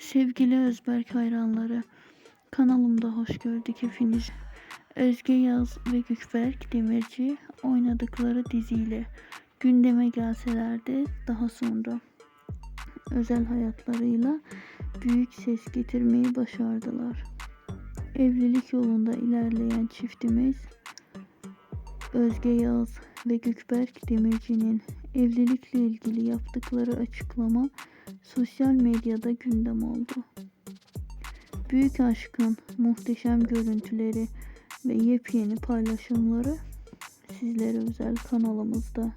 Sevgili Özberk hayranları, kanalımda hoş gördük hepiniz. Özge Yaz ve Gökberk Demirci oynadıkları diziyle gündeme gelseler de daha sonra özel hayatlarıyla büyük ses getirmeyi başardılar. Evlilik yolunda ilerleyen çiftimiz Özge Yağız ve Gökberk Demirci'nin evlilikle ilgili yaptıkları açıklama sosyal medyada gündem oldu. Büyük aşkın muhteşem görüntüleri ve yepyeni paylaşımları sizlere özel kanalımızda